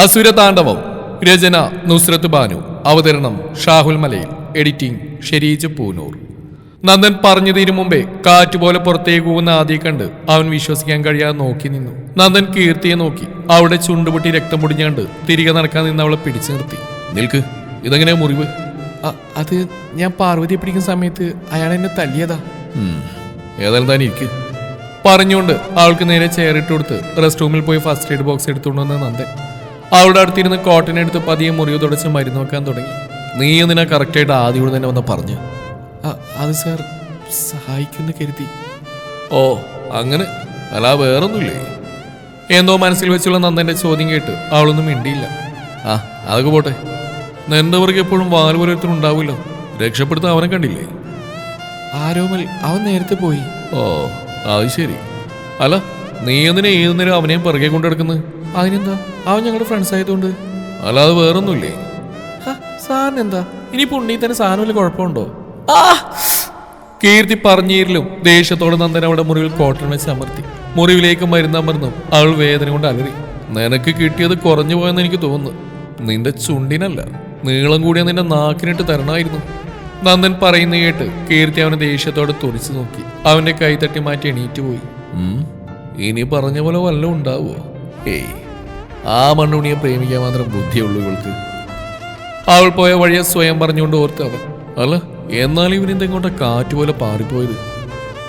അസുരതാണ്ഡവം. രചന നുസ്രത്ത് ബാനു. അവതരണം ഷാഹുൽ മലയിൽ. എഡിറ്റിംഗ് ഷെരീജ് പൂനൂർ. നന്ദൻ പറഞ്ഞു തീരും മുമ്പേ കാറ്റുപോലെ പുറത്തേക്ക് പോകുന്ന ആദ്യം കണ്ട് അവൻ വിശ്വസിക്കാൻ കഴിയാതെ നോക്കി നിന്നു. നന്ദൻ കീർത്തിയെ നോക്കി. അവിടെ ചുണ്ടുപൊട്ടി രക്തം പൊടിഞ്ഞാണ്ട് തിരികെ നടക്കാൻ നിന്ന് അവളെ പിടിച്ചു നിർത്തി. നിൽക്ക്. ഇതെങ്ങനെ മുറിവ്? അത് ഞാൻ പാർവതിയെ പിടിക്കുന്ന സമയത്ത് അയാൾ എന്നെ തല്ലിയതാ. ഏതായാലും താൻ ഇരിക്ക്. പറഞ്ഞുകൊണ്ട് ആൾക്ക് നേരെ ചെയറിട്ട് കൊടുത്ത് റെസ്റ്റ് റൂമിൽ പോയി ഫസ്റ്റ് എയ്ഡ് ബോക്സ് എടുത്തുകൊണ്ടുവന്ന നന്ദൻ. അവളുടെ അടുത്തിരുന്ന് കോട്ടനെടുത്ത് പതിയെ മുറിവ് തുടച്ച് മരുന്ന് നോക്കാൻ തുടങ്ങി. നീ നിന്നെ കറക്റ്റായിട്ട് ആദ്യം തന്നെ വന്ന് പറഞ്ഞു. അത് സാർ സഹായിക്കുന്ന കരുതി. ഓ അങ്ങനെ? അല്ല വേറൊന്നുമില്ലേ? എന്തോ മനസ്സിൽ വെച്ചുള്ള നന്ദന്റെ ചോദ്യം കേട്ട് അവളൊന്നും മിണ്ടിയില്ല. ആ അതൊക്കെ പോട്ടെ. നിന്റെ പുറകെ എപ്പോഴും വാൽ പോലൊരുത്തരും ഉണ്ടാവുമല്ലോ. രക്ഷപ്പെടുത്താൻ അവനെ കണ്ടില്ലേ? ആരോമൽ അവൻ നേരത്തെ പോയി. ഓ അത് ശരി. അല്ല നീ എന്തിനാ ഏത് നേരം അവനെയും പിറകെ കൊണ്ടു കിടക്കുന്നത് അതിനെന്താ? അവൻ ഞങ്ങളുടെ ഫ്രണ്ട്സ് ആയതുകൊണ്ട്. അല്ലാതെ വേറൊന്നുമില്ലേ? സാറിന് എന്താ? ഇനി പുണ്ണി തന്നെ സാധനം കുഴപ്പമുണ്ടോ? ആ. കീർത്തി പറഞ്ഞീരിലും ദേഷ്യത്തോടെ നന്ദൻ അവിടെ മുറിവിൽ കോട്ടൺ വെച്ച് അമർത്തി. മുറിവിലേക്ക് മരുന്നമർന്നും അവൾ വേദന കൊണ്ട് അലറി. നിനക്ക് കിട്ടിയത് കുറഞ്ഞു പോയെന്ന് എനിക്ക് തോന്നുന്നു. നിന്റെ ചുണ്ടിനല്ല നീളം കൂടിയ നിന്റെ നാക്കിനിട്ട് തരണമായിരുന്നു. നന്ദൻ പറയുന്ന കേട്ട് കീർത്തി അവനെ ദേഷ്യത്തോടെ തുറിച്ചു നോക്കി. അവന്റെ കൈ തട്ടി മാറ്റി എണീറ്റ് പോയി. ഇനി പറഞ്ഞ പോലെ വല്ലതും ഉണ്ടാവോ ഏയ് ആ മണ്ണുണിയെ പ്രേമിക്കാൻ മാത്രം ബുദ്ധിയുള്ളൂ ഇവൾക്ക്. അവൾ പോയ വഴിയെ സ്വയം പറഞ്ഞുകൊണ്ട് ഓർത്ത് അവൻ അല്ല എന്നാൽ ഇവനെന്തെങ്ങോട്ട കാറ്റുപോലെ കാറ്റ് പോലെ പാറിപ്പോയത്.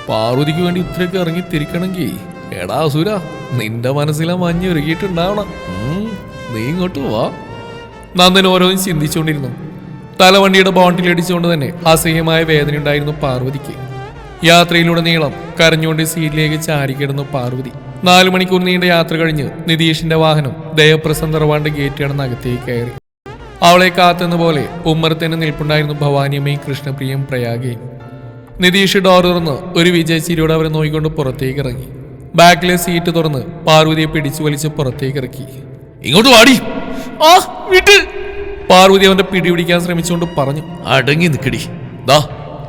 പാർവതിക്ക് വേണ്ടി ഇത്രയൊക്കെ ഇറങ്ങി തിരിക്കണമെങ്കിൽ എടാ അസുര നിന്റെ മനസ്സിലാ മഞ്ഞ് ഒരുക്കിയിട്ടുണ്ടാവണം. ഉം, നീ ഇങ്ങോട്ട് വാ. നന്ദൻ ഓരോന്നും ചിന്തിച്ചുകൊണ്ടിരുന്നു. തലവണ്ടിയുടെ ബോണ്ടിൽ അടിച്ചുകൊണ്ട് തന്നെ അസഹ്യമായ വേദന ഉണ്ടായിരുന്നു പാർവതിക്ക്. യാത്രയിലൂടെ നീളം കരഞ്ഞുകൊണ്ട് സീറ്റിലേക്ക് ചാരിക്കിടന്നു പാർവതി. നാലു മണിക്കൂർ നീണ്ട യാത്ര കഴിഞ്ഞ് നിതീഷിന്റെ വാഹനം ദയപ്രസന്ന റവാണ്ട് ഗേറ്റ് കടന്ന് അകത്തേക്ക് കയറി. അവളെ കാത്തുന്ന പോലെ ഉമ്മറത്തിന് നിൽപ്പുണ്ടായിരുന്നു ഭവാനിയമ്മയും കൃഷ്ണപ്രിയയും പ്രയാഗയും. നിതീഷ് ഡോർ തുറന്ന് ഒരു വിജയച്ചിരിയോടെ അവരെ നോയിക്കൊണ്ട് പുറത്തേക്ക് ഇറങ്ങി. ബാക്കിലെ സീറ്റ് തുറന്ന് പാർവതിയെ പിടിച്ചു വലിച്ച് പുറത്തേക്ക് ഇറക്കി. ഇങ്ങോട്ട് വാടി. ആ വിട്ട്. പാർവതി അവന്റെ പിടി പിടിക്കാൻ ശ്രമിച്ചുകൊണ്ട് പറഞ്ഞു അടങ്ങി നിൽക്കടി ദാ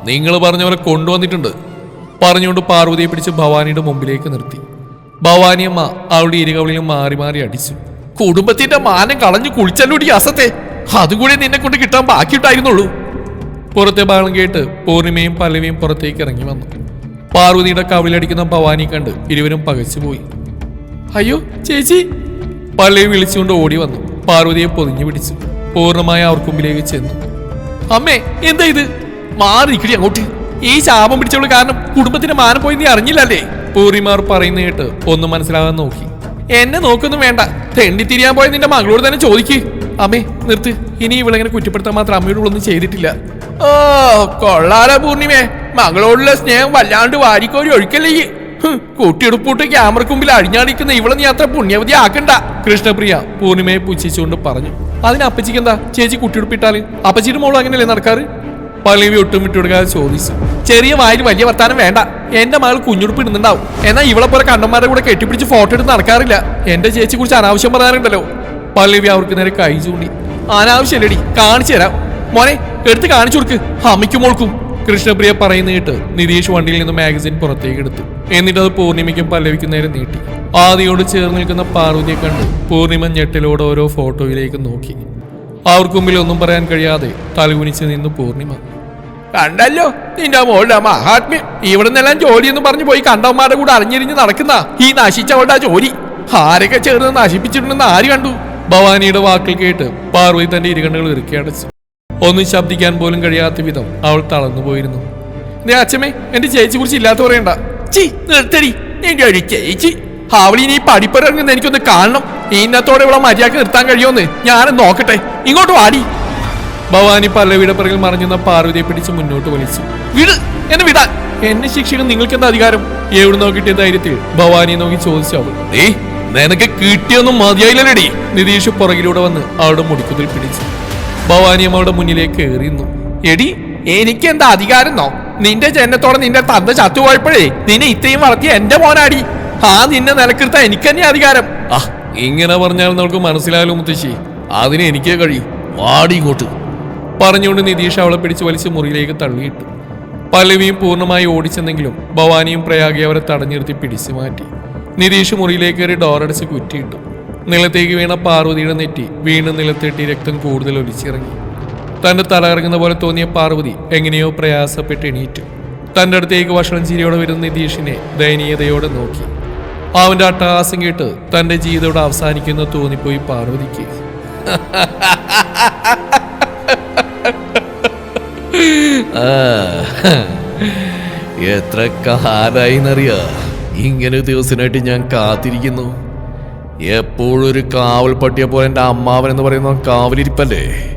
നിങ്ങൾ പറഞ്ഞ പോലെ കൊണ്ടുവന്നിട്ടുണ്ട്. പറഞ്ഞുകൊണ്ട് പാർവതിയെ പിടിച്ച് ഭവാനിയുടെ മുമ്പിലേക്ക് നിർത്തി. ഭവാനിയമ്മ അവളുടെ ഇരുകവളിലും മാറി മാറി അടിച്ചു. കുടുംബത്തിന്റെ മാനം കളഞ്ഞു കുളിച്ചല്ലോടി അസത്തെ. അതുകൂടി നിന്നെ കൊണ്ട് കിട്ടാൻ ബാക്കിയിട്ടായിരുന്നുള്ളൂ പുറത്തെ ബാളം കേട്ട് പൂർണിമയും പലവിയും പുറത്തേക്ക് ഇറങ്ങി വന്നു. പാർവതിയുടെ കവിളടിക്കുന്ന ഭവാനി കണ്ട് ഇരുവരും പകച്ചുപോയി അയ്യോ ചേച്ചി. പല്ലവി വിളിച്ചുകൊണ്ട് ഓടി വന്നു. പാർവതിയെ പൊതിഞ്ഞു പിടിച്ചു. പൂർണമായ അവർക്ക് മുമ്പിലേക്ക് ചെന്നു. അമ്മേ എന്താ ഇത്? മാറി അങ്ങോട്ട്. ഈ ശാപം പിടിച്ചവൾ കാരണം കുടുംബത്തിന്റെ മാനം പോയി നീ അറിഞ്ഞില്ലല്ലേ? പൂർണിമാർ പറയുന്ന കേട്ട് ഒന്നും മനസ്സിലാകാൻ നോക്കി. എന്നെ നോക്കൊന്നും വേണ്ട. തെണ്ടി തിരിയാൻ പോയ നിന്റെ മകളോട് തന്നെ ചോദിക്ക്. അമ്മേ നിർത്ത്. ഇനി ഇവളെങ്ങനെ കുറ്റപ്പെടുത്താൻ മാത്രം അമ്മയോട് ഒന്നും ചെയ്തിട്ടില്ല. ഓ കൊള്ളാല പൂർണിമേ. മകളോടുള്ള സ്നേഹം വല്ലാണ്ട് വാരിക്കോരി ഒഴിക്കല്ലേ കൂട്ടിയെടുപ്പൂട്ട് ക്യാമറക്ക് മുമ്പിൽ അഴിഞ്ഞാടിക്കുന്ന ഇവളെ നീ അത്ര പുണ്യവതി ആക്കണ്ട. കൃഷ്ണപ്രിയ പൂർണിമയെ പുച്ഛിച്ചുകൊണ്ട് പറഞ്ഞു. അതിന് അപ്പച്ചിക്ക് എന്താ ചേച്ചി കുട്ടിയെടുപ്പിട്ടാൽ? അപ്പച്ചിയുടെ മോളും അങ്ങനെയല്ലേ നടക്കാറ്? പല്ലവി ഒട്ടും വിട്ടുകൊടുക്കാതെ ചോദിച്ചു. ചെറിയ വായിൽ വലിയ വർത്താനം വേണ്ട. എന്റെ മകൾ കുഞ്ഞുടുപ്പ് ഇടുന്നുണ്ടാവും എന്നാൽ ഇവളെ പോലെ കണ്ണന്മാരുടെ കൂടെ കെട്ടിപ്പിടിച്ച് ഫോട്ടോ എടുത്ത് നടക്കാറില്ല. എന്റെ ചേച്ചി കുറിച്ച് അനാവശ്യം പറയാറുണ്ടല്ലോ. പള്ളിവി അവർക്ക് നേരെ കൈ ചൂണ്ടി. അനാവശ്യമല്ലടി കാണിച്ചു തരാം. മോനെ എടുത്ത് കാണിച്ചു കൊടുക്ക്. അമ്മയ്ക്കും മോൾക്കും. കൃഷ്ണപ്രിയ പറയുന്ന കേട്ട് നിതീഷ് വണ്ടിയിൽ നിന്ന് മാഗസിൻ പുറത്തേക്ക് എടുത്തു. എന്നിട്ട് അത് പൂർണിമയ്ക്കും പല്ലവിക്കും നേരെ നീട്ടി. ആദിയോട് ചേർന്ന് നിൽക്കുന്ന പാർവതിയെ കണ്ട് പൂർണിമ ഞെട്ടിലോടെ ഓരോ ഫോട്ടോയിലേക്ക് നോക്കി. അവർക്ക് മുമ്പിൽ ഒന്നും പറയാൻ കഴിയാതെ തലകുനിച്ച് നിന്ന് പൂർണിമ. കണ്ടല്ലോ? നിന്റെ മോളുടെ മഹാത്മ്യം. ഇവിടുന്നെല്ലാം ജോലി എന്ന് പറഞ്ഞു പോയി കണ്ടവന്മാരുടെ കൂടെ അറിഞ്ഞിരിഞ്ഞ് നടക്കുന്ന ഈ നശിച്ചവളുടെ ജോലി. ആരൊക്കെ ചേർന്ന് നശിപ്പിച്ചിട്ടുണ്ടെന്ന് ആര് കണ്ടു? ഭവാനിയുടെ വാക്കിൽ കേട്ട് പാർവതി തന്റെ ഇരുകണ്ണുകൾ ഇറുക്കിയടച്ചു ഒന്നും ശബ്ദിക്കാൻ പോലും കഴിയാത്ത വിധം അവൾ തളർന്നു പോയിരുന്നു. നീ അച്ഛമ്മേ എന്റെ ചേച്ചി കുറിച്ച് ഇല്ലാത്ത പറയണ്ട. ചി നിർത്തടി. എന്റെ ഒരു ചേച്ചി. അവളിനി പഠിപ്പിറങ്ങുന്ന എനിക്കൊന്ന് കാണണം. ഇന്നത്തോടെ ഇവിടെ മര്യാദയ്ക്ക് നിർത്താൻ കഴിയുമെന്ന് ഞാൻ നോക്കട്ടെ. ഇങ്ങോട്ട് വാടി. ഭവാനി പല്ലവിയുടെ പിറകിൽ മറഞ്ഞുന്ന പാർവതിയെ പിടിച്ച് മുന്നോട്ട് വലിച്ചു. വിട് എന്നെ വിടാൻ. എന്നെ ശിക്ഷിക്കാൻ നിങ്ങൾക്ക് എന്താ അധികാരം? എവിടെ നോക്കിട്ടിയ ധൈര്യത്തിൽ? ഭവാനിയെ നോക്കി ചോദിച്ചു അവൾ ഏ നിനക്ക് കിട്ടിയൊന്നും മതിയായില്ലടി നിതീഷ് പുറകിലൂടെ വന്ന് അവളുടെ മുടിക്കുതിൽ പിടിച്ചു. ഭവാനി അമ്മയുടെ മുന്നിലേക്ക് എറിയുന്നു എടി എനിക്ക് എന്താ അധികാരം നോ നിന്റെ ജനത്തോടെ നിന്റെ തന്ത ചത്തുപോയപ്പോഴേ നിന്നെ ഇത്രയും വളർത്തിയ എന്റെ മോനാടി. ആ നിന്നെ നിലക്കിരുത്ത എനിക്ക് തന്നെ അധികാരം. ആ ഇങ്ങനെ പറഞ്ഞാൽ നമുക്ക് മനസ്സിലായാലും മുത്തശ്ശി. അതിന് എനിക്കേ കഴിയും. വാടി ഇങ്ങോട്ട്. പറഞ്ഞുകൊണ്ട് നിതീഷ് അവളെ പിടിച്ച് വലിച്ച് മുറിയിലേക്ക് തള്ളിയിട്ടു. പല്ലവിയും പൂർണമായി ഓടിച്ചെന്നെങ്കിലും ഭവാനിയും പ്രയാഗി അവരെ തടഞ്ഞിരുത്തി പിടിച്ചു മാറ്റി. നിതീഷ് മുറിയിലേക്ക് കയറി ഡോറടച്ച് കുറ്റിയിട്ടു. നിലത്തേക്ക് വീണ പാർവതിയുടെ നെറ്റി വീണ്ടും നിലത്തെട്ടി രക്തം കൂടുതൽ ഒലിച്ചിറങ്ങി. തന്റെ തല ഇറങ്ങുന്ന പോലെ തോന്നിയ പാർവതി എങ്ങനെയോ പ്രയാസപ്പെട്ട് എണീറ്റു. തന്റെ അടുത്തേക്ക് ഭക്ഷണം ചിരിയോടെ വരുന്ന നിതീഷിനെ ദയനീയതയോടെ നോക്കി. അവന്റെ അട്ടഹാസം കേട്ട് തന്റെ ജീവിതം അവസാനിക്കുന്ന തോന്നിപ്പോയി പാർവതിക്ക്. എത്ര കാലായിന്നറിയാ? ഇങ്ങനെ ദിവസമായിട്ട് ഞാൻ കാത്തിരിക്കുന്നു. എപ്പോഴും ഒരു കാവൽ പട്ടിയെ പോലെ എന്റെ അമ്മാവൻ എന്ന് പറയുന്ന കാവലിരിപ്പല്ലേ?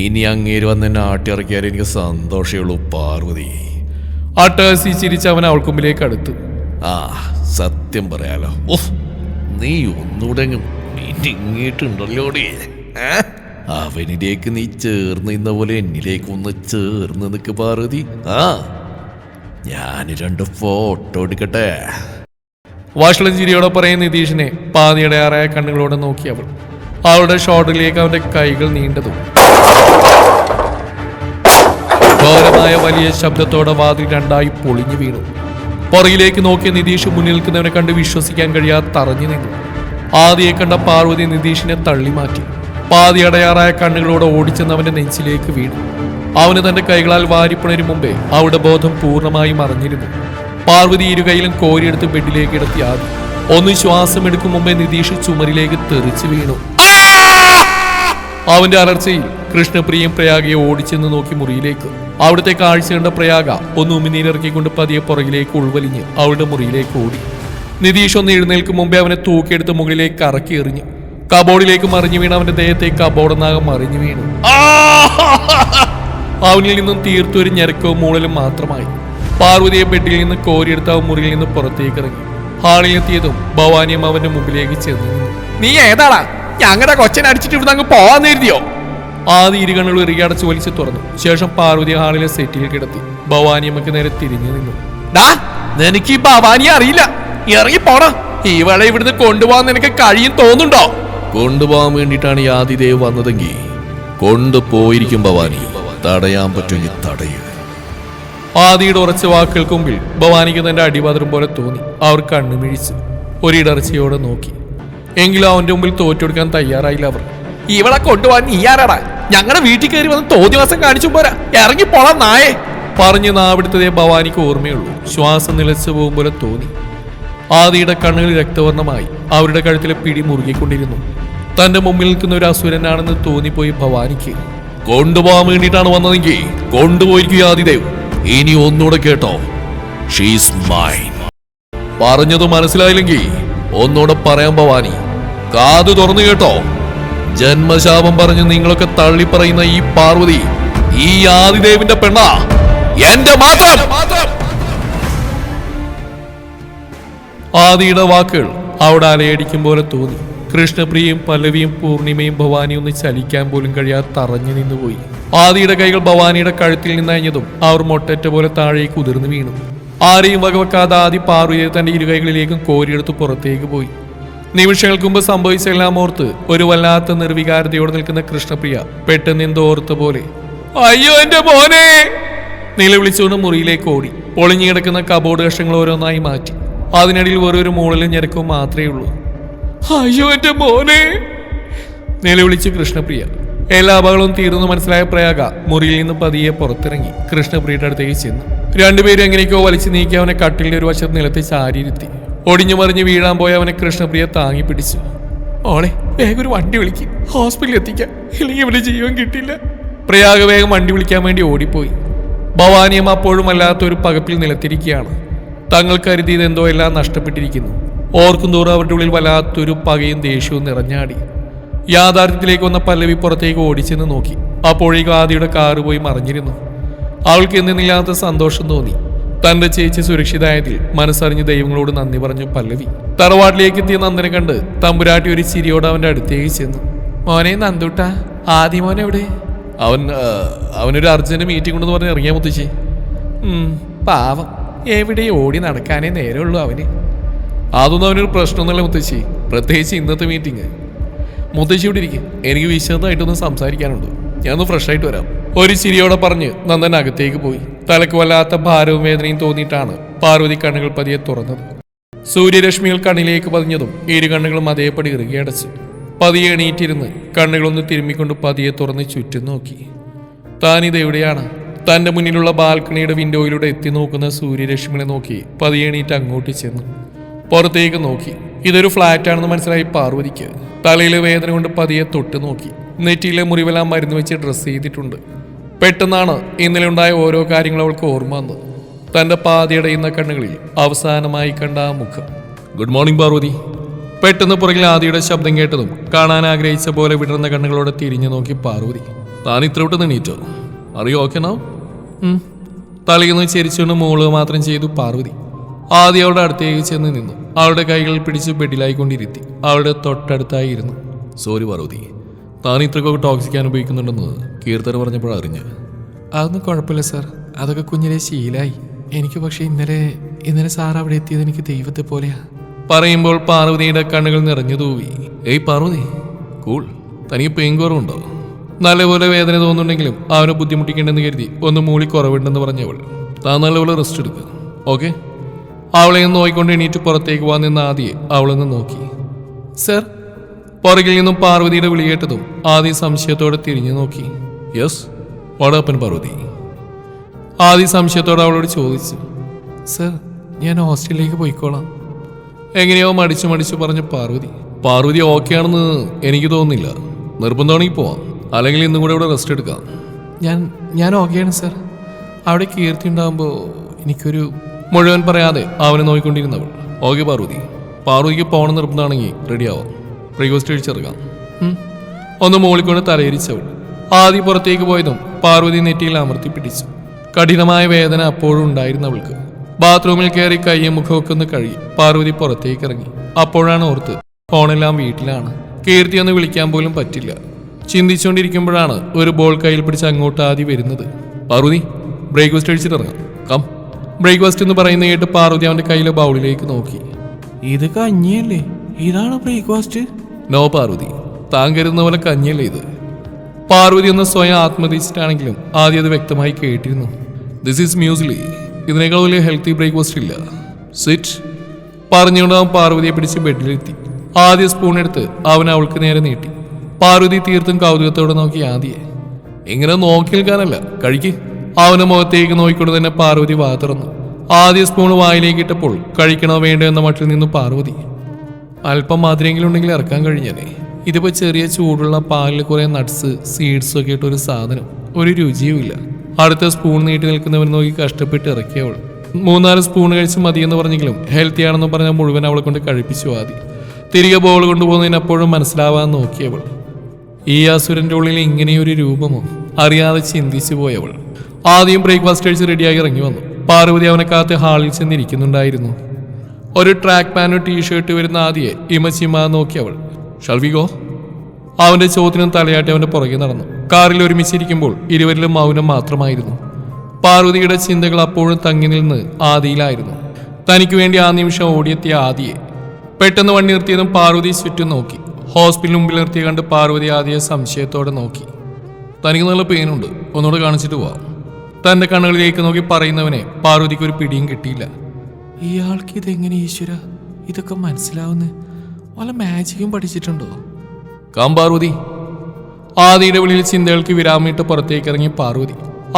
ഇനി അങ്ങേര് വന്ന് എന്നെ ആട്ടിയിറക്കിയാൽ എനിക്ക് സന്തോഷമേ ഉള്ളൂ പാർവതി. അട്ടാസി ചിരിച്ച് അവൻ അവൾക്കുമ്പിലേക്ക് അടുത്തു. ആ സത്യം പറയാലോ. ഓഹ് നീ ഒന്നുകൂടെ ഇങ്ങോട്ടുണ്ടല്ലോടി അവനിലേക്ക് നീ ചേർന്ന് നിന്ന പോലെ എന്നിലേക്ക് ഒന്ന് ചേർന്ന് നിൽക്ക് പാർവതി ആ ഞാൻ രണ്ട് ഫോട്ടോ എടുക്കട്ടെ. വാഷളം പറയുന്ന നിതീഷിനെ പാതിയുടെ ആറായ കണ്ണുകളോടെ നോക്കി അവൾ. അവളുടെ ഷോട്ടിലേക്ക് അവന്റെ കൈകൾ നീണ്ടതും. ഘോരമായ വലിയ ശബ്ദത്തോടെ വാതിൽ രണ്ടായി പൊളിഞ്ഞു വീണു. പുറകിലേക്ക് നോക്കിയ നിതീഷ് മുന്നിൽ നിൽക്കുന്നവനെ കണ്ട് വിശ്വസിക്കാൻ കഴിയാതെ തറഞ്ഞു നിന്നു. ആദ്യയെ കണ്ട പാർവതി നിതീഷിനെ തള്ളി മാറ്റി പാതിയടയാറായ കണ്ണുകളോടെ ഓടിച്ചെന്ന് നെഞ്ചിലേക്ക് വീണു. അവന് തന്റെ കൈകളാൽ വാരിപ്പുണരും മുമ്പേ അവളുടെ ബോധം പൂർണമായി മറഞ്ഞിരുന്നു. പാർവതി ഇരുകൈയിലും കോരിയെടുത്ത് ബെഡിലേക്ക് ഇടത്തി ആദ്യം ഒന്ന് ശ്വാസം എടുക്കും മുമ്പേ നിതീഷ് ചുമരിലേക്ക് തെറിച്ചു വീണു. അവന്റെ അലർച്ചയിൽ കൃഷ്ണപ്രിയം പ്രയാഗയെ ഓടിച്ചെന്ന് നോക്കി മുറിയിലേക്ക്. അവിടുത്തെ കാഴ്ച കണ്ട പ്രയാഗ ഒന്ന് ഉമിനീരിറക്കിക്കൊണ്ട് പതിയെ പുറകിലേക്ക് ഉൾവലിഞ്ഞ് അവളുടെ മുറിയിലേക്ക് ഓടി. നിതീഷ് ഒന്ന് എഴുന്നേൽക്കും മുമ്പേ അവനെ തൂക്കിയെടുത്ത് മുകളിലേക്ക് കറക്കി എറിഞ്ഞു. കബോർഡിലേക്ക് മറിഞ്ഞു വീണ് അവന്റെ ദേഹത്തെ കബോർഡെന്നാകെ മറിഞ്ഞു വീണു. അവനിൽ നിന്നും തീർത്തൊരു ഞെരക്കവും മൂളലും മാത്രമായി. പാർവതിയെ ബെഡിൽ നിന്ന് കോരിയെടുത്ത മുറിയിൽ നിന്ന് പുറത്തേക്ക് ഇറങ്ങി ഹാളിലെത്തിയതും ഭവാനിയും അവന്റെ മുമ്പിലേക്ക് ചെന്നു നീ ഏതാടാ? ഞങ്ങളുടെ കൊച്ചനെ അടിച്ചിട്ട് ഇവിടെ അങ്ങ് പോവാന്ന് എഴുതിയോ ആദ്യ ഇരുകണ്ണുകൾ ഇറുകിയടച്ച് വലിച്ചു തുറന്നു. ശേഷം പാർവതി ഹാളിലെ സെറ്റിൽ കിടത്തി. ഭവാനിയമ്മക്ക് നേരെ തിരിഞ്ഞു നിന്നു. ഡാ നിനക്ക് ഈ ഭവാനിയെ അറിയില്ല. ഇറങ്ങി പോടാ വേള ഇവിടുന്ന് കൊണ്ടുപോകാൻ നിനക്ക് കഴിയും തോന്നുന്നുണ്ടോ? കൊണ്ടുപോകാൻ വേണ്ടിയിട്ടാണ് ആദിദേവ് വന്നതെങ്കിൽ കൊണ്ടുപോയിരിക്കും ഭവാനി. തടയാൻ പറ്റുമെങ്കിൽ തടയുക ആദിയുടെ ഉറച്ച വാക്കുകൾക്ക് മുമ്പിൽ ഭവാനിക്ക് തന്റെ അടിപാത്രം പോലെ തോന്നി. അവർ കണ്ണുമിഴിച്ചു ഒരിടർച്ചയോടെ നോക്കി. എങ്കിലും അവന്റെ മുമ്പിൽ തോറ്റെടുക്കാൻ തയ്യാറായില്ല അവർ. ഇവളെ കൊണ്ടുപോകാൻ നീ ആരാടാ? ഞങ്ങളുടെ വീട്ടിൽ കയറി വന്ന് തോന്നിവാസം കാണിച്ചു പോരാ. ഇറങ്ങി പോളാം നായേ. പറഞ്ഞ് നാവിടുത്തതേ ഭവാനിക്ക് ഓർമ്മയുള്ളൂ. ശ്വാസം നിലച്ചു പോകും പോലെ തോന്നി. ആദിയുടെ കണ്ണുകൾ രക്തവർണമായി. അവരുടെ കഴുത്തിലെ പിടി മുറുകിക്കൊണ്ടിരുന്നു. തന്റെ മുമ്പിൽ നിൽക്കുന്ന ഒരു അസുരനാണെന്ന് തോന്നിപ്പോയി ഭവാനിക്ക്. കൊണ്ടുപോകാൻ വേണ്ടിയിട്ടാണ് വന്നതെങ്കിൽ കൊണ്ടുപോയിരിക്കും ആദിദേവ്. ഇനി ഒന്നുകൂടെ കേട്ടോ. ഷീസ് മൈൻ പറഞ്ഞത് മനസ്സിലായില്ലെങ്കിൽ ഒന്നുകൂടെ പറയാൻ ഭവാനി. കാത് തുറന്നു കേട്ടോ. ജന്മശാപം പറഞ്ഞ് നിങ്ങളൊക്കെ തള്ളി പറയുന്ന ഈ പാർവതി ഈ ആദിദേവിന്റെ പെണ്ണ. എന്റെ മാത്രം! ആദിയുടെ വാക്കുകൾ അവിടെ അലയടിക്കും പോലെ തോന്നി. കൃഷ്ണപ്രിയയും പല്ലവിയും പൂർണിമയും ഭവാനി ഒന്ന് ചലിക്കാൻ പോലും കഴിയാതെ തറഞ്ഞു നിന്നുപോയി. ആദിയുടെ കൈകൾ ഭവാനിയുടെ കഴുത്തിൽ നിന്നയഞ്ഞതും അവർ മൊട്ടറ്റ പോലെ താഴേക്ക് ഉതിർന്നു വീണു. ആരെയും വകവെക്കാതെ ആദി പാർവതിയെ തന്റെ ഇരുകൈകളിലേക്കും കോരിയെടുത്ത് പുറത്തേക്ക് പോയി. നിമിഷങ്ങൾക്ക് മുമ്പ് സംഭവിച്ചെല്ലാം ഓർത്ത് ഒരു വല്ലാത്ത നിർവികാരതയോടെ നിൽക്കുന്ന കൃഷ്ണപ്രിയ പെട്ടെന്ന് എന്തോ ഓർത്ത പോലെ അയ്യോ എന്റെ മോനെ! നിലവിളിച്ചുകൊണ്ട് മുറിയിലേക്ക് ഓടി. ഒളിഞ്ഞു കിടക്കുന്ന കബോർഡ് കഷ്ണങ്ങൾ ഓരോന്നായി മാറ്റി. അതിനിടയിൽ വെറൊരു മൂളലും ഞെരക്കവും മാത്രമേ ഉള്ളൂ. അയ്യോ എന്റെ മോനെ. നിലവിളിച്ച് കൃഷ്ണപ്രിയ. എല്ലാ അപകടവും തീർന്നു മനസ്സിലായ പ്രയാഗ മുറിയിൽ നിന്ന് പതിയെ പുറത്തിറങ്ങി കൃഷ്ണപ്രിയയുടെ അടുത്തേക്ക് ചെന്നു. രണ്ടുപേരും എങ്ങനെയൊക്കെയോ വലിച്ചു നീക്കി അവനെ കട്ടിലിന്റെ ഒരു വശത്ത് നിലത്ത് ചാരിയിരുത്തി. ഒടിഞ്ഞു മറിഞ്ഞ് വീഴാൻ പോയ അവനെ കൃഷ്ണപ്രിയ താങ്ങി പിടിച്ചു. ഓളെ വേഗം ഒരു വണ്ടി വിളിക്ക്. ഹോസ്പിറ്റലിൽ എത്തിക്കാം. ഇല്ലെങ്കിൽ ഇവിടെ ജീവൻ കിട്ടില്ല. പ്രയാഗ വേഗം വണ്ടി വിളിക്കാൻ വേണ്ടി ഓടിപ്പോയി. ഭവാനിയം അപ്പോഴും അല്ലാത്ത ഒരു പകപ്പിൽ നിലത്തിരിക്കുകയാണ്. തങ്ങൾ കരുതിയത് എന്തോ എല്ലാം നഷ്ടപ്പെട്ടിരിക്കുന്നു. ഓർക്കും തോറും അവരുടെ ഉള്ളിൽ വല്ലാത്തൊരു പകയും ദേഷ്യവും നിറഞ്ഞാടി. യാഥാർത്ഥ്യത്തിലേക്ക് വന്ന പല്ലവി പുറത്തേക്ക് ഓടിച്ചെന്ന് നോക്കി. അപ്പോഴേക്കും ആദിയുടെ കാറ് പോയി മറിഞ്ഞിരുന്നു. അവൾക്ക് എന്തെന്നില്ലാത്ത സന്തോഷം തോന്നി. തന്റെ ചേച്ചി സുരക്ഷിതായതിൽ മനസ്സറിഞ്ഞ് ദൈവങ്ങളോട് നന്ദി പറഞ്ഞു പല്ലവി. തറവാട്ടിലേക്ക് എത്തിയ നന്ദനെ കണ്ട് തമ്പുരാട്ടി ഒരു ചിരിയോട് അവന്റെ അടുത്തേക്ക് ചെന്നു. മോനെ നന്ദുട്ടാ ആദ്യ മോൻ എവിടെ? അവൻ അവനൊരു അർജന്റ് മീറ്റിംഗ് ഉണ്ടെന്ന് പറഞ്ഞ് ഇറങ്ങിയാ മുത്തശ്ശി. പാവം. എവിടെ ഓടി നടക്കാനേ നേരമുള്ളൂ അവന്. അതൊന്നും അവനൊരു പ്രശ്നമൊന്നുമില്ല മുത്തശ്ശി. പ്രത്യേകിച്ച് ഇന്നത്തെ മീറ്റിംഗ് മുത്തശ്ശി ഇവിടെ ഇരിക്കും. എനിക്ക് വിശദമായിട്ടൊന്ന് സംസാരിക്കാനുണ്ട്. ഞാനൊന്ന് ഫ്രഷ് ആയിട്ട് വരാം. ഒരു ചിരിയോടെ പറഞ്ഞ് നന്ദൻ അകത്തേക്ക് പോയി. തലക്ക് വല്ലാത്ത ഭാരവും വേദനയും തോന്നിയിട്ടാണ് പാർവതി കണ്ണുകൾ പതിയെ തുറന്നത്. സൂര്യരശ്മികൾ കണ്ണിലേക്ക് പതിഞ്ഞതും ഏഴ് കണ്ണുകളും അതേപടി ഇറുകിയടച്ചു പതിയെ എണീറ്റിരുന്ന് കണ്ണുകളൊന്ന് തിരുമ്മിക്കൊണ്ട് പതിയെ തുറന്ന് ചുറ്റും നോക്കി. താനിത് എവിടെയാണ്? തന്റെ മുന്നിലുള്ള ബാൽക്കണിയുടെ വിൻഡോയിലൂടെ എത്തി നോക്കുന്ന സൂര്യരശ്മികളെ നോക്കി പതിയെ എണീറ്റ് അങ്ങോട്ട് ചെന്നു. പുറത്തേക്ക് നോക്കി. ഇതൊരു ഫ്ലാറ്റാണെന്ന് മനസ്സിലായി പാർവതിക്ക്. തലയിലെ വേദന കൊണ്ട് പതിയെ തൊട്ട് നോക്കി. നെറ്റിയിലെ മുറിവെല്ലാം മരുന്ന് വെച്ച് ഡ്രസ്സ് ചെയ്തിട്ടുണ്ട്. പെട്ടെന്നാണ് ഇന്നലെ ഉണ്ടായ ഓരോ കാര്യങ്ങളും അവൾക്ക് ഓർമ്മ വന്നത്. തന്റെ പാതിയടയുന്ന കണ്ണുകളിൽ അവസാനമായി കണ്ട ആ മുഖം. Good morning Parvathy. പെട്ടെന്ന് പുറകിൽ ആദിയുടെ ശബ്ദം കേട്ടതും കാണാൻ ആഗ്രഹിച്ച പോലെ വിടർന്ന കണ്ണുകളോടെ തിരിഞ്ഞു നോക്കി പാർവതി. താൻ ഇത്രവിട്ട് നീറ്റോ അറിയോ ഓക്കെ നാവും തലയിൽ നിന്ന് ചിരിച്ചുകൊണ്ട് മോൾ മാത്രം ചെയ്തു പാർവതി. ആദ്യം അവളുടെ അടുത്തേക്ക് ചെന്ന് നിന്നു. അവളുടെ കൈകൾ പിടിച്ച് ബെഡിലായിക്കൊണ്ടിരുത്തി. അവളുടെ തൊട്ടടുത്തായി ഇരുന്നു സോറി പാർവതി. താൻ ഇത്രക്കൊക്കെ ടോക്സിക്കാൻ ഉപയോഗിക്കുന്നുണ്ടെന്ന് കീർത്തന പറഞ്ഞപ്പോഴാണ് അറിഞ്ഞ് അതൊന്നും കുഴപ്പമില്ല സാർ. അതൊക്കെ കുഞ്ഞിനെ ശീലായി. എനിക്ക് പക്ഷേ ഇന്നലെ ഇന്നലെ സാർ അവിടെ എത്തിയത് എനിക്ക് ദൈവത്തെ പോലെയാ. പറയുമ്പോൾ പാർവതിയുടെ കണ്ണുകൾ നിറഞ്ഞു തൂവി. ഏയ് പാർവതി കൂൾ തനിക്ക് പെയിൻ കുറവുണ്ടോ? നല്ലപോലെ വേദന തോന്നുന്നുണ്ടെങ്കിലും അവനെ ബുദ്ധിമുട്ടിക്കേണ്ടെന്ന് കരുതി ഒന്ന് മൂളി കുറവുണ്ടെന്ന് പറഞ്ഞവൾ. താൻ നല്ലപോലെ റെസ്റ്റ് എടുക്കുക ഓക്കെ അവളെ ഒന്ന് നോക്കിക്കൊണ്ട് എണീറ്റ് പുറത്തേക്ക് പോകാൻ നിന്ന ആദ്യെ അവളൊന്ന് നോക്കി. സർ? പുറകിൽ നിന്നും പാർവതിയുടെ വിളിയേറ്റതും ആദി സംശയത്തോടെ തിരിഞ്ഞു നോക്കി. യെസ്. വാടാപ്പൻ പാർവതി. ആദി സംശയത്തോടെ അവളോട് ചോദിച്ചു. സർ ഞാൻ ഹോസ്റ്റലിലേക്ക് പോയിക്കോളാം. എങ്ങനെയോ മടിച്ചു മടിച്ചു പറഞ്ഞു പാർവതി. പാർവതി ഓക്കെ ആണെന്ന് എനിക്ക് തോന്നുന്നില്ല. നിർബന്ധമാണെങ്കിൽ പോവാം. അല്ലെങ്കിൽ ഇന്നും കൂടെ ഇവിടെ റെസ്റ്റ് എടുക്കാം. ഞാൻ ഞാൻ ഓക്കെയാണ് സർ. അവിടെ കീർത്തി ഉണ്ടാകുമ്പോൾ എനിക്കൊരു മുഴുവൻ പറയാതെ അവനെ നോക്കിക്കൊണ്ടിരുന്നവൾ ഓക്കെ പാർവതി. പാർവതിക്ക് പോകണം നിർബന്ധമാണെങ്കിൽ റെഡി ആവാം ബ്രേക്ക്ഫാസ്റ്റ് കഴിച്ചിറങ്ങാം ഒന്ന് മുകളിക്കൊണ്ട് തലയിരിച്ചവൾ ആദ്യം പുറത്തേക്ക് പോയതും പാർവതി നെറ്റിയിൽ അമർത്തി പിടിച്ചു. കഠിനമായ വേദന അപ്പോഴും ഉണ്ടായിരുന്നവൾക്ക്. ബാത്റൂമിൽ കയറി കയ്യും മുഖമൊക്കെ ഒന്ന് കഴുകി പാർവതി പുറത്തേക്ക് ഇറങ്ങി അപ്പോഴാണ് ഓർത്ത് ഫോണെല്ലാം വീട്ടിലാണ്. കീർത്തി ഒന്ന് വിളിക്കാൻ പോലും പറ്റില്ല. ചിന്തിച്ചുകൊണ്ടിരിക്കുമ്പോഴാണ് ഒരു ബോൾ കയ്യിൽ പിടിച്ച് അങ്ങോട്ട് ആദ്യം വരുന്നത്. പാർവതി ബ്രേക്ക്ഫാസ്റ്റ് കഴിച്ചിട്ട് ഇറങ്ങാം കം. ബ്രേക്ക്ഫാസ്റ്റ് എന്ന് പറയുന്ന കേട്ട് പാർവതി അവന്റെ കയ്യിലെ ബൗളിലേക്ക് നോക്കി. ഇത് കഞ്ഞിയല്ലേ? ഇതാണ് ബ്രേക്ക്ഫാസ്റ്റ്? നോ പാർവതി താൻ കരുതുന്ന പോലെ കഞ്ഞിയല്ലേ ഇത്? പാർവതി ഒന്ന് സ്വയം ആത്മതിച്ചിട്ടാണെങ്കിലും ആദ്യം അത് വ്യക്തമായി കേട്ടിരുന്നു. ദിസ് ഈസ് മ്യൂസിലി ഇതിനേക്കാൾ വലിയ ഹെൽത്തി ബ്രേക്ക്ഫാസ്റ്റ് ഇല്ല. സിറ്റ് പറഞ്ഞുകൊണ്ട് അവൻ പാർവതിയെ പിടിച്ച് ബെഡിലെത്തി. ആദ്യ സ്പൂൺ എടുത്ത് അവൻ അവൾക്ക് നേരെ നീട്ടി. പാർവതി തീർത്തും കൗതുകത്തോടെ നോക്കി ആദ്യേ. ഇങ്ങനെ നോക്കി നിൽക്കാനല്ല. കഴിക്ക്. അവന്റെ മുഖത്തേക്ക് നോക്കിക്കൊണ്ട് തന്നെ പാർവതി വാ തുറന്നു. ആദ്യ സ്പൂൺ വായിലേക്ക് ഇട്ടപ്പോൾ കഴിക്കണോ വേണ്ടോ എന്ന മട്ടിൽ നിന്ന് പാർവതി. അല്പം മധുരെങ്കിലും ഉണ്ടെങ്കിൽ ഇറക്കാൻ കഴിഞ്ഞേനെ. ഇതിപ്പോ ചെറിയ ചൂടുള്ള പാലിൽ കുറെ നട്ട്സ് സീഡ്സ് ഒക്കെ ഇട്ട ഒരു സാധനം. ഒരു രുചിയുമില്ല അടുത്ത സ്പൂൺ നീട്ടി നിൽക്കുന്നവർ നോക്കി കഷ്ടപ്പെട്ട് ഇറക്കിയവൾ മൂന്നാൽ സ്പൂൺ കഴിച്ച് മതിയെന്ന് പറഞ്ഞെങ്കിലും ഹെൽത്തി ആണെന്ന് പറഞ്ഞാൽ മുഴുവൻ അവളെ കൊണ്ട് കഴിപ്പിച്ചു ആദ്യം. തിരികെ ബോൾ കൊണ്ടുപോകുന്നതിന് അപ്പോഴും മനസ്സിലാവാൻ നോക്കിയവൾ. ഈ അസുരന്റെ ഉള്ളിൽ ഇങ്ങനെയൊരു രൂപമോ? അറിയാതെ ചിന്തിച്ചു പോയവൾ. ആദ്യം ബ്രേക്ക്ഫാസ്റ്റ് കഴിച്ച് റെഡിയായി ഇറങ്ങി വന്നു. പാർവതി അവനെ കാത്ത് ഹാളിൽ ചെന്നിരിക്കുന്നുണ്ടായിരുന്നു. ഒരു ട്രാക്ക് പാനും ടീഷർട്ട് വരുന്ന ആദിയെ ഇമച്ചിമ നോക്കി അവൾ. ഷൽവിഗോ അവന്റെ ചോദ്യത്തിനും തലയാട്ടി അവന്റെ പുറകെ നടന്നു. കാറിൽ ഒരുമിച്ചിരിക്കുമ്പോൾ ഇരുവരിലും മൗനം മാത്രമായിരുന്നു. പാർവതിയുടെ ചിന്തകൾ അപ്പോഴും തങ്ങി നിന്ന് ആദിയിലായിരുന്നു. തനിക്ക് വേണ്ടി ആ നിമിഷം ഓടിയെത്തിയ ആദിയെ. പെട്ടെന്ന് വണ്ടി നിർത്തിയതും പാർവതി ചുറ്റും നോക്കി. ഹോസ്പിറ്റലിന് മുമ്പിൽ നിർത്തിയ കണ്ട് പാർവതി ആദിയെ സംശയത്തോടെ നോക്കി. തനിക്ക് നല്ല പെയിനുണ്ട് ഒന്നുകൂടെ കാണിച്ചിട്ട് പോവാം. തന്റെ കണ്ണുകളിലേക്ക് നോക്കി പറയുന്നവനെ പാർവതിക്ക് ഒരു പിടിയും കിട്ടിയില്ല. ഇയാൾക്ക് ഇതെങ്ങനെ ഈശ്വര? ഇതൊക്കെ മനസ്സിലാവുന്ന വല്ല മാജിക്കും പഠിച്ചിട്ടുണ്ടോ? കാം പാർവതി. ആദിയുടെ വിളിയിൽ ചിന്തകൾക്ക് വിരാമിട്ട് പുറത്തേക്ക് ഇറങ്ങി പാർവതി.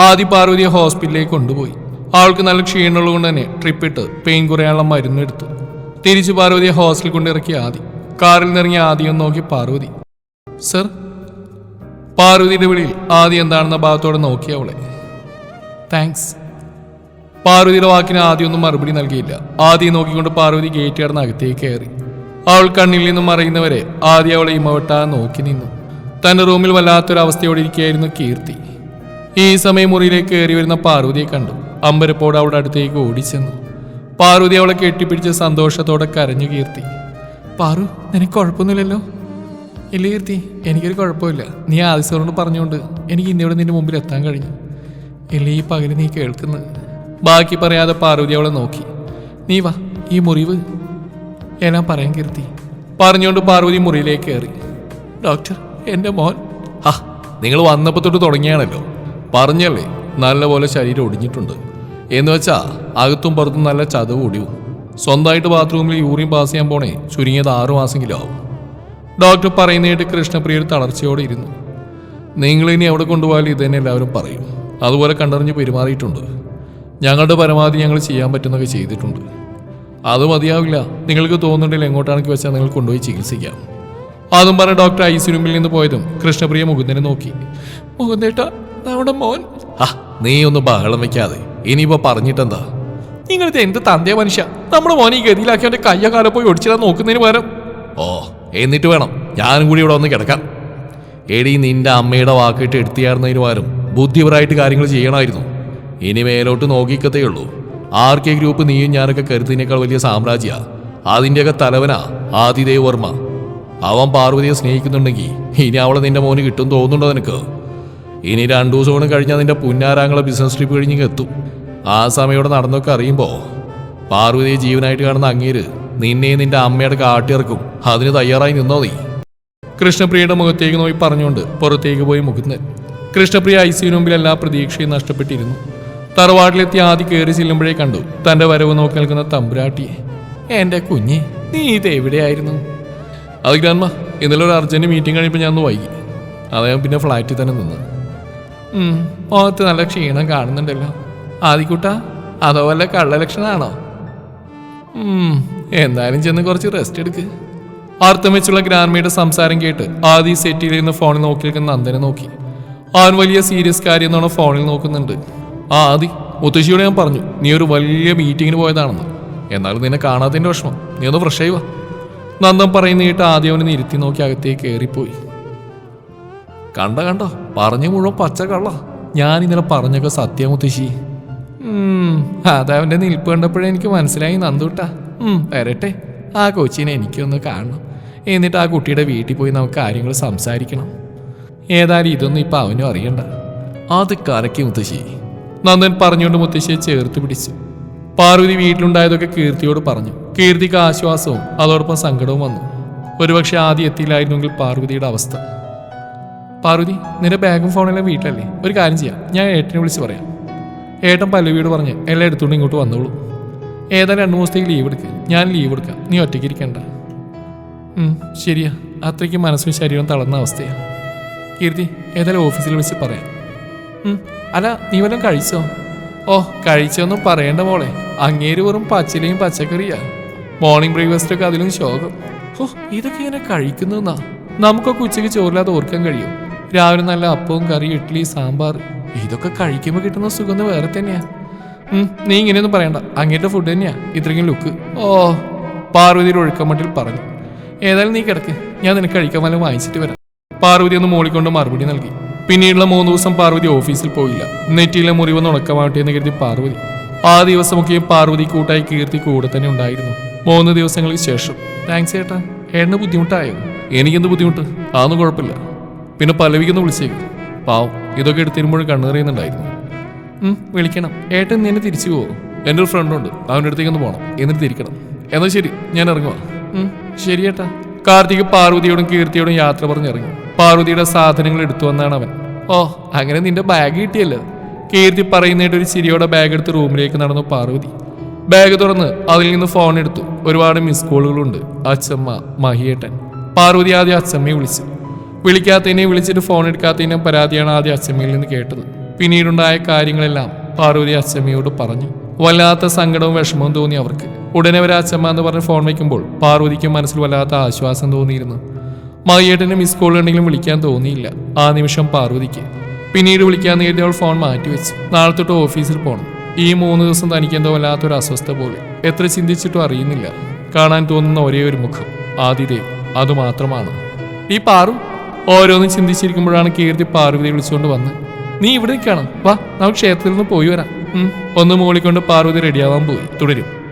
ആദി പാർവതിയെ ഹോസ്പിറ്റലിലേക്ക് കൊണ്ടുപോയി. ആൾക്ക് നല്ല ക്ഷീണമുള്ളത് കൊണ്ട് തന്നെ ട്രിപ്പ് ഇട്ട് പെയിൻ കുറയാനുള്ള മരുന്നെടുത്തു തിരിച്ചു പാർവതിയെ ഹോസ്റ്റലിൽ കൊണ്ടിറക്കി ആദി. കാറിൽ നിന്നിറങ്ങി ആദ്യം നോക്കി പാർവതി. സർ? പാർവതിയുടെ വിളിയിൽ ആദി എന്താണെന്ന ഭാഗത്തോടെ നോക്കി അവളെ. താങ്ക്സ് പാർവതിയുടെ വാക്കിന് ആദ്യം ഒന്നും മറുപടി നൽകിയില്ല. ആദ്യം നോക്കിക്കൊണ്ട് പാർവതി ഗേറ്റ് കടന്ന് അകത്തേക്ക് കയറി. അവൾ കണ്ണിൽ നിന്നും മറയുന്നവരെ ആദ്യം അവളെ ഇമവട്ടാൻ നോക്കി നിന്നു. തന്റെ റൂമിൽ വല്ലാത്തൊരവസ്ഥയോടെ ഇരിക്കുകയായിരുന്നു കീർത്തി. ഈ സമയം മുറിയിലേക്ക് കയറി വരുന്ന പാർവതിയെ കണ്ടു. അമ്പരപ്പോടെ അവളുടെ അടുത്തേക്ക് ഓടിച്ചെന്നു. പാർവതി അവളെ കെട്ടിപ്പിടിച്ച് സന്തോഷത്തോടെ കരഞ്ഞു കീർത്തി. പാറു നിനക്ക് കുഴപ്പമൊന്നുമില്ലല്ലോ? ഇല്ല കീർത്തി എനിക്കൊരു കുഴപ്പമില്ല. നീ ആദിസോറോട് പറഞ്ഞുകൊണ്ട് എനിക്ക് ഇന്നിവിടെ നിന്റെ മുമ്പിൽ എത്താൻ കഴിഞ്ഞു. ഇല്ല ഈ പകൽ നീ കേൾക്കുന്നത് ബാക്കി പറയാതെ പാർവതി അവളെ നോക്കി. നീ വാ ഈ മുറിവ്. എല്ലാം പറയാൻ കീർത്തി പറഞ്ഞുകൊണ്ട് പാർവതി മുറിയിലേക്ക് കയറി. ഡോക്ടർ എന്റെ മോൻ. ഹാ നിങ്ങൾ വന്നപ്പോൾ തൊട്ട് തുടങ്ങിയാണല്ലോ. പറഞ്ഞല്ലേ നല്ലപോലെ ശരീരം ഒടിഞ്ഞിട്ടുണ്ട്. എന്ന് വെച്ചാ അകത്തും പുറത്തും നല്ല ചതവ് ഒടിവും സ്വന്തമായിട്ട് ബാത്റൂമിൽ യൂറിൻ പാസ് ചെയ്യാൻ പോണേ ചുരുങ്ങിയത് ആറു മാസമെങ്കിലും ആവും. ഡോക്ടർ പറയുന്നതായിട്ട് കൃഷ്ണപ്രിയ തളർച്ചയോടെ ഇരുന്നു. നിങ്ങളിനി എവിടെ കൊണ്ടുപോയാലും ഇതുതന്നെ എല്ലാവരും പറയും. അതുപോലെ കണ്ടറിഞ്ഞ് പെരുമാറിയിട്ടുണ്ട്. ഞങ്ങളുടെ പരമാവധി ഞങ്ങൾ ചെയ്യാൻ പറ്റുന്നൊക്കെ ചെയ്തിട്ടുണ്ട്. അത് മതിയാവില്ല. നിങ്ങൾക്ക് തോന്നുന്നുണ്ടെങ്കിൽ എങ്ങോട്ടാണെങ്കിൽ വെച്ചാൽ നിങ്ങൾ കൊണ്ടുപോയി ചികിത്സിക്കാം. അതും പറഞ്ഞ ഡോക്ടർ ഐ സിനുമ്പിൽ നിന്ന് പോയതും കൃഷ്ണപ്രിയ മുകുന്ദനെ നോക്കി. മുകുന്ദേട്ട നമ്മുടെ മോൻ. ആ നീ ഒന്ന് ബഹളം വെക്കാതെ. ഇനിയിപ്പോ പറഞ്ഞിട്ടെന്താ? നിങ്ങളിത് എന്ത് തന്തേ മനുഷ്യ? നമ്മുടെ മോനെ ഈ ഗതിയിലാക്കി അവന്റെ കയ്യ കാലം പോയി ഒടിച്ചിടാൻ നോക്കുന്നതിന് പകരം. ഓ എന്നിട്ട് വേണം ഞാനും കൂടി ഇവിടെ വന്ന് കിടക്കാം. എടി നിന്റെ അമ്മയുടെ വാക്കിട്ട് എടുത്തിയാർന്നതിന് പകരം ബുദ്ധിപരമായിട്ട് കാര്യങ്ങൾ ചെയ്യണമായിരുന്നു. ഇനി മേലോട്ട് നോക്കിക്കത്തേയുള്ളൂ ആർ കെ ഗ്രൂപ്പ് നീയും ഞാനൊക്കെ കരുത്തിനേക്കാൾ വലിയ സാമ്രാജ്യ. അതിന്റെയൊക്കെ തലവനാ ആതിഥേയ വർമ്മ. അവൻ പാർവതിയെ സ്നേഹിക്കുന്നുണ്ടെങ്കിൽ ഇനി അവളെ നിന്റെ മോന് കിട്ടും തോന്നുന്നുണ്ടോ നിനക്ക്? ഇനി രണ്ടു ദിവസം കൂടെ കഴിഞ്ഞാൽ നിന്റെ പുന്നാരാങ്ങളെ ബിസിനസ് ട്രിപ്പ് കഴിഞ്ഞ് എത്തും. ആ സമയോടെ നടന്നൊക്കെ അറിയുമ്പോൾ പാർവതിയെ ജീവനായിട്ട് കാണുന്ന അങ്ങേര് നിന്നെയും നിന്റെ അമ്മയുടെ കാട്ടിയിറക്കും. അതിന് തയ്യാറായി നിന്നോ നീ? കൃഷ്ണപ്രിയയുടെ മുഖത്തേക്ക് നോക്കി പറഞ്ഞുകൊണ്ട് പുറത്തേക്ക് പോയി മുകുന്ദൻ. കൃഷ്ണപ്രിയ ഐ സിയുന് മുമ്പിൽ എല്ലാ പ്രതീക്ഷയും നഷ്ടപ്പെട്ടിരുന്നു. തറവാട്ടിലെത്തി ആദ്യം കയറി ചെല്ലുമ്പോഴേ കണ്ടു തന്റെ വരവ് നോക്കി നിൽക്കുന്ന തമ്പുരാട്ടിയെ. എന്റെ കുഞ്ഞെ നീ ഇത് എവിടെയായിരുന്നു? അത് ഗ്രാൻമ ഇന്നലെ ഒരു അർജന്റ് മീറ്റിംഗ് കഴിയുമ്പോൾ ഞാൻ ഒന്ന് വൈകി. അതായത് പിന്നെ ഫ്ലാറ്റിൽ തന്നെ നിന്ന്. മുഖത്ത് നല്ല ക്ഷീണം കാണുന്നുണ്ടല്ലോ. ആദിക്കുട്ട അതോ വല്ല കള്ളലക്ഷണാണോ? ഉം, എന്തായാലും ചെന്ന് കുറച്ച് റെസ്റ്റ് എടുക്ക്. അർത്ഥം വെച്ചുള്ള ഗ്രാൻമയുടെ സംസാരം കേട്ട് ആദി സെറ്റിൽ നിന്ന് ഫോണിൽ നോക്കി നിൽക്കുന്ന നന്ദനെ നോക്കി. അവൻ വലിയ സീരിയസ് കാര്യം എന്നാണ് ഫോണിൽ നോക്കുന്നുണ്ട്. ആ ആദി മുത്തശ്ശിയോട് ഞാൻ പറഞ്ഞു നീ ഒരു വലിയ മീറ്റിങ്ങിന് പോയതാണെന്ന്. എന്നാലും നിന്നെ കാണാത്തതിന്റെ വിഷമം. നീ ഒന്ന് ഫ്രഷ് ആയി വാ. നന്ദൻ പറയുന്ന കേട്ട് ആദ്യം അവനെ ഇരുത്തി നോക്കി അകത്തേക്ക് കയറിപ്പോയി. കണ്ട കണ്ടോ? പറഞ്ഞു മുഴുവൻ പച്ച കള്ള. ഞാൻ ഇന്നലെ പറഞ്ഞൊക്കെ സത്യ മുത്തശ്ശി. അതവന്റെ നിൽപ്പ് കണ്ടപ്പോഴേ എനിക്ക് മനസ്സിലായി നന്ദൂട്ടാ വരട്ടെ. ആ കൊച്ചിനെ എനിക്കൊന്ന് കാണണം. എന്നിട്ട് ആ കുട്ടിയുടെ വീട്ടിൽ പോയി നമുക്ക് കാര്യങ്ങൾ സംസാരിക്കണം. ഏതായാലും ഇതൊന്നും ഇപ്പൊ അവനും അറിയണ്ട. അത് കലക്കി മുത്തശ്ശി. നന്ദൻ പറഞ്ഞുകൊണ്ട് മുത്തശ്ശിയെ ചേർത്ത് പിടിച്ചു. പാർവതി വീട്ടിലുണ്ടായതൊക്കെ കീർത്തിയോട് പറഞ്ഞു. കീർത്തിക്ക് ആശ്വാസവും അതോടൊപ്പം സങ്കടവും വന്നു. ഒരുപക്ഷെ ആദ്യം എത്തിയില്ലായിരുന്നെങ്കിൽ പാർവതിയുടെ അവസ്ഥ. പാർവതി നിന്റെ ബാഗും ഫോണെല്ലാം വീട്ടിലല്ലേ? ഒരു കാര്യം ചെയ്യാം. ഞാൻ ഏട്ടനെ വിളിച്ച് പറയാം. ഏട്ടൻ പല്ലവിയോട് പറഞ്ഞ് എല്ലാം എടുത്തുകൊണ്ട് ഇങ്ങോട്ട് വന്നോളൂ. ഏതായാലും രണ്ട് ദിവസത്തേക്ക് ലീവ് എടുക്കുക ഞാൻ ലീവ് എടുക്കാം. നീ ഒറ്റയ്ക്ക് ഇരിക്കണ്ട. ശരിയാ. അത്രയ്ക്ക് മനസ്സും ശരീരവും തളർന്ന അവസ്ഥയാ. കീർത്തി ഏതായാലും ഓഫീസിൽ വിളിച്ച് പറയാം. അല്ല നീ വല്ലതും കഴിച്ചോ? ഓ കഴിച്ചൊന്നും പറയണ്ട മോളെ. അങ്ങേര് വെറും പച്ചിലയും പച്ചക്കറിയാ. മോർണിംഗ് ബ്രേക്ക്ഫാസ്റ്റ് ഒക്കെ അതിലും ശോകം. ഓ ഇതൊക്കെ ഇങ്ങനെ കഴിക്കുന്നതാ നമുക്കൊക്കെ ഉച്ചയ്ക്ക് ചോറില്ലാതെ ഓർക്കാൻ കഴിയും. രാവിലെ നല്ല അപ്പവും കറി ഇഡ്ഡലി സാമ്പാർ. ഇതൊക്കെ കഴിക്കുമ്പോൾ കിട്ടുന്ന സുഖം വേറെ തന്നെയാ. നീ ഇങ്ങനെയൊന്നും പറയണ്ട. അങ്ങേരുടെ ഫുഡ് തന്നെയാ. ഇത്രയും ലുക്ക് ഓ പാർവതിയുടെ ഒഴുക്കമട്ടിൽ പറഞ്ഞു. ഏതായാലും നീ കിടക്ക്. ഞാൻ നിനക്ക് കഴിക്കാൻ വല്ലതും വാങ്ങിച്ചിട്ട് വരാം. പാർവതി ഒന്ന് മോളിക്കൊണ്ട് മറുപടി നൽകി. പിന്നീടുള്ള മൂന്ന് ദിവസം പാർവതി ഓഫീസിൽ പോയില്ല. നെറ്റിയിലെ മുറിവ് ഉണക്കമാവട്ടെ എന്ന് കരുതി പാർവതി. ആ ദിവസമൊക്കെ പാർവതി കൂട്ടായി കീർത്തി കൂടെ തന്നെ ഉണ്ടായിരുന്നു. മൂന്ന് ദിവസങ്ങൾക്ക് ശേഷം താങ്ക്സ് ചേട്ടാ ഏട്ടന് ബുദ്ധിമുട്ടായോ? എനിക്കെന്ത് ബുദ്ധിമുട്ട്? അതൊന്നും കുഴപ്പമില്ല. പിന്നെ പലവിക്കൊന്ന് വിളിച്ചേക്ക്. പാവം ഇതൊക്കെ എടുത്തിരുമ്പോഴും കണ്ണേറിയുന്നുണ്ടായിരുന്നു വിളിക്കണം. ഏട്ടൻ നിന്നെ തിരിച്ചു പോകും എന്റെ ഒരു ഫ്രണ്ടുണ്ട് അവന്റെ അടുത്തേക്കൊന്ന് പോകണം എന്നിട്ട് തിരിക്കണം. എന്നാൽ ശരി ഞാൻ ഇറങ്ങുവാ. ശരി ഏട്ടാ. കാർത്തിക് പാർവതിയോടും കീർത്തിയോടും യാത്ര പറഞ്ഞിറങ്ങി. പാർവതിയുടെ സാധനങ്ങൾ എടുത്തു വന്നാണ് അവൻ. ഓ അങ്ങനെ നിന്റെ ബാഗ് കിട്ടിയല്ലോ. കീർത്തി പറയുന്നതായിട്ട് ഒരു ചിരിയോടെ ബാഗ് എടുത്ത് റൂമിലേക്ക് നടന്നു പാർവതി. ബാഗ് തുറന്ന് അതിൽ നിന്ന് ഫോൺ എടുത്തു. ഒരുപാട് മിസ് കോളുകളുണ്ട് അച്ചമ്മ മഹിയേട്ടൻ. പാർവതി ആദ്യം അച്ചമ്മയെ വിളിച്ചു. വിളിക്കാത്തതിനെ വിളിച്ചിട്ട് ഫോൺ എടുക്കാത്തതിനെ പരാതിയാണ് ആദ്യം അച്ചമ്മയിൽ നിന്ന് കേട്ടത്. പിന്നീടുണ്ടായ കാര്യങ്ങളെല്ലാം പാർവതി അച്ചമ്മയോട് പറഞ്ഞു. വല്ലാത്ത സങ്കടവും വിഷമവും തോന്നി അവർക്ക്. ഉടനെ അച്ഛമ്മ എന്ന് പറഞ്ഞ് ഫോൺ വയ്ക്കുമ്പോൾ പാർവതിക്ക് മനസ്സിൽ വല്ലാത്ത ആശ്വാസം തോന്നിയിരുന്നു. മഹിയേട്ടന് മിസ് കോൾ ഉണ്ടെങ്കിലും വിളിക്കാൻ തോന്നിയില്ല. ആ നിമിഷം പാർവതിക്ക് പിന്നീട് വിളിക്കാൻ നേരിട്ട് അവൾ ഫോൺ മാറ്റിവെച്ചു നാളെ തൊട്ട് ഓഫീസിൽ പോകണം ഈ മൂന്ന് ദിവസം തനിക്ക് എന്തോ വല്ലാത്തൊരു അസ്വസ്ഥ പോലെ. എത്ര ചിന്തിച്ചിട്ടും അറിയുന്നില്ല. കാണാൻ തോന്നുന്ന ഒരേ ഒരു മുഖം. ആദിദേവ് അതുമാത്രമാണ് ഈ പാറു ഓരോന്നും ചിന്തിച്ചിരിക്കുമ്പോഴാണ് കീർത്തി പാർവതി വിളിച്ചുകൊണ്ട് വന്ന് നീ ഇവിടെ നിൽക്കണം. വാ നമുക്ക് ക്ഷേത്രത്തിൽ നിന്ന് പോയി വരാം. ഒന്ന് മൂളിക്കൊണ്ട് പാർവതി റെഡിയാവാൻ പോയി. തുടരും.